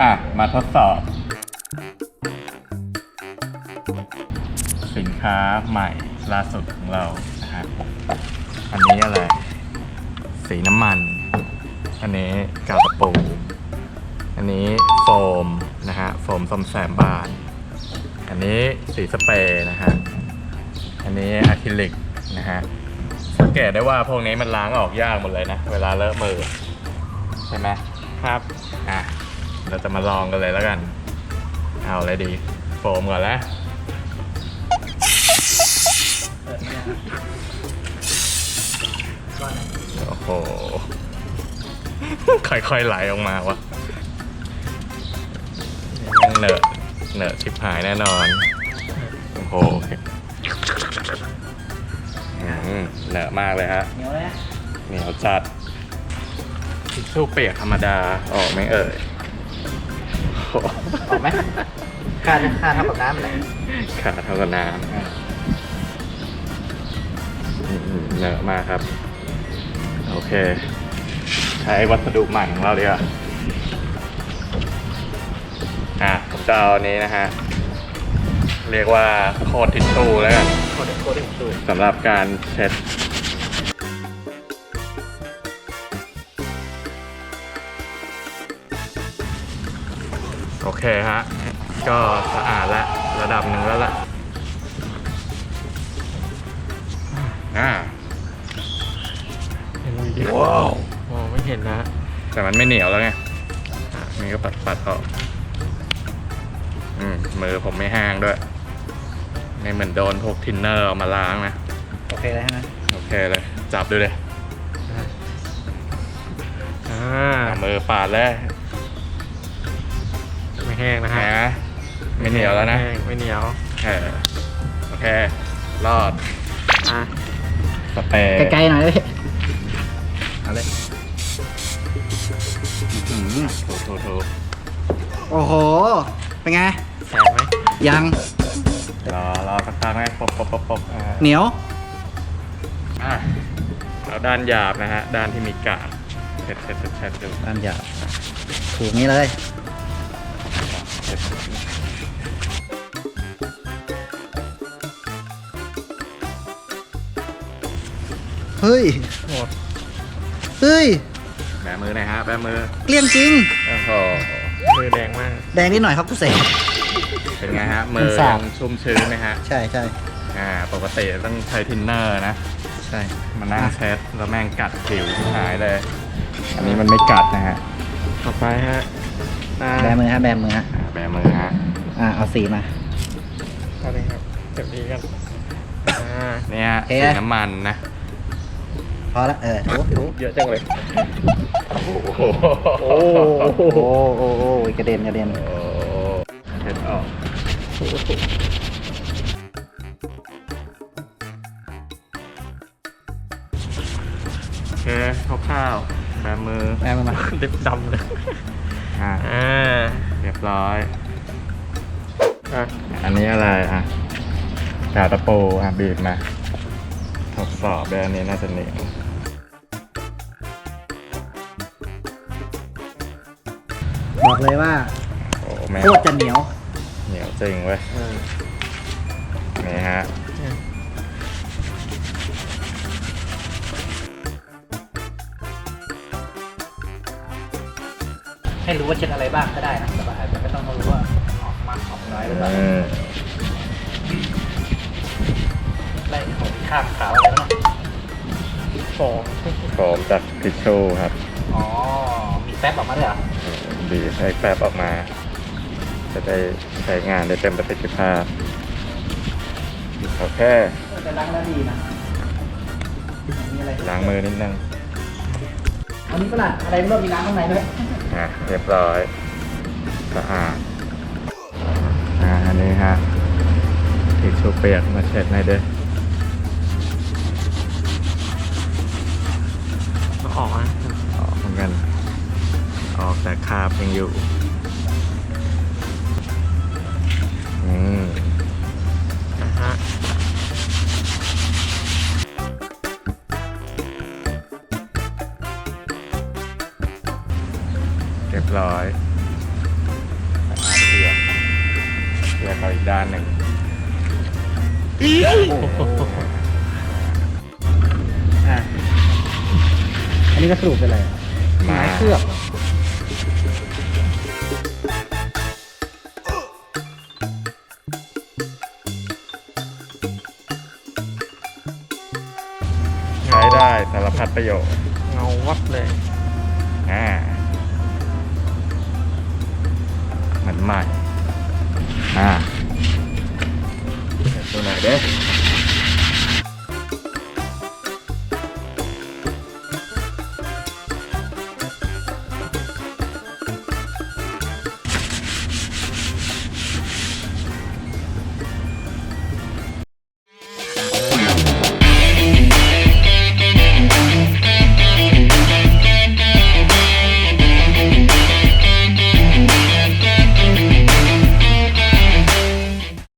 อะ มาทดสอบ สินค้าใหม่ล่าสุดของเรานะฮะอันนี้อะไร สีน้ำมัน อันนี้กาวตะปู อันนี้โฟมนะฮะ โฟมซ่อมแซมบ้าน อันนี้สีสเปรย์นะฮะ อันนี้อะคริลิกนะฮะสังเกตได้ว่าพวกนี้มันล้างออกยากหมดเลยนะ เวลาเลอะมือ ใช่ไหมครับ อะ เราจะมาลองกันเลยแล้วกัน เอาอะไรดี โฟมก่อนแล้วโอ้โห ค่อยๆไหลออกมาวะยังเหนอะเหนอะชิบหายแน่นอน โอ้โหอืมเหนอะมากเลยฮะ เหนียวเลยนะเหนียวจัดทิชชู่เปียกธรรมดาออกไหมเอ่ยโอ้โหออกไหมค่าค่าเท่ากับน้ำเลยขาเท่ากับน้ำอืมเหนอะมากครับ โอเค ใช้วัสดุใหม่ของเราดีกว่าอะผมจะเอาอันนี้นะฮะ เรียกว่าโคตรทิชชู่แล้วกัน โคตรโคตรสูสำหรับการเช็ด โอเคฮะ ก็สะอาดแล้วระดับหนึ่งแล้วล่ะอ่าว้าวมองไม่เห็นนะ แต่มันไม่เหนียวแล้วไงอะนี่ก็ปัดปัดๆออกอืมมือผมไม่แห้งด้วย ไม่เหมือนโดนพวกทินเนอร์เอามาล้างนะ โอเคเลยใช่ไหมโอเคเลย จับดูเลยอ่าเอามือปาดเลยไม่ แห้งนะนะฮะไม่เหนียวแล้วนะไม่ห้งไม่เหนียวเออโอเครอดอะสเปรย์ไกลๆหน่อยเลยเอาเลยอื้อหือโถโถโถโอ้โห เป็นไง แสบไหมยัง รอรอสักพักไหมปบปบปบปบอ่าเหนียว อะเอาด้านหยาบนะฮะ ด้านที่มีกากเช็ดเช็ดเช็ดเช็ดดูด้านหยาบถูกนี้เลย เช็ดเฮ้ย หมดเฮ้ย แบมือหน่อยฮะแบมือเกลี้ยงจริง โอ้โหมือแดงมาก แดงนิดหน่อยครับกุเสก เป็นไงฮะ มืมันอสายับ งชุ่มชื้นไหมฮะ ใช่ใช่อ่า ปกติต้องใช้ทินเนอร์นะ ใช่ มานั่งเช็ดแล้วแม่งกัดผิวหายเลย อันนี้มันไม่กัดนะฮะ ต่อไปฮะตาแบมือฮะ แบมือฮะ อ่า แบมือฮะ อ่าเอาสีมา เอาเลยครับเจ็บดีกันอ่าเนี่ยเอ๊ะสีน้ำมันนะ พอละเออถูถูเยอะจังเลยโอ้โหโอ้โหโอ้โหโอ้โหกระเด็นกระเด็นเช็ดออกโอเคคร่าวๆแบมือแบมือมาเด็บดำเลย อ่า อ่าเรียบร้อยอะอันนี้อะไรอะกาวตะปูอะบีบมาทดสอบด้วยอันนี้น่าจะเหนียวบอกเลยว่าโอ้แม่งโคตรจะเหนียวเหนียวจริงเว้ยเออนี่ฮะ ให้รู้ว่าเช็ดอะไรบ้างก็ได้นะแต่ว่าอาจจะไม่ต้องรู้ว่าออกมากออกน้อยหรือเปล่าอืมไล่ของข้างขาวอะไรแล้วเนาะสองโฟมจากทิชชู่ครับอ๋อ มีแป๊บออกมาด้วยเหรอบีบให้แฟบออกมา จะได้ใช้งานได้เต็มประสิทธิภาพโอเคจะล้างแล้วดีนะมีอะไรล้างมือนิดนึง อันนี้ก็ล่ะอะไรไม่รู้มีน้ำข้างในด้วยอะเรียบร้อยสะอาดอ่าอันนี้ฮะทิชชู่เปียกมาเช็ดให้ด้วยมาออกนะออกเหมือนกัน ออกแต่คราบยังอยู่ อืม รียบร้อยลียร์เขาอีกด้านหนึ่งอะอันนี้ก็สรุปเป็นอะไรอะไม้เคลือบเหรอใช้ได้สารพัดประโยชน์เงาวัดเลย อ่า เหมือนให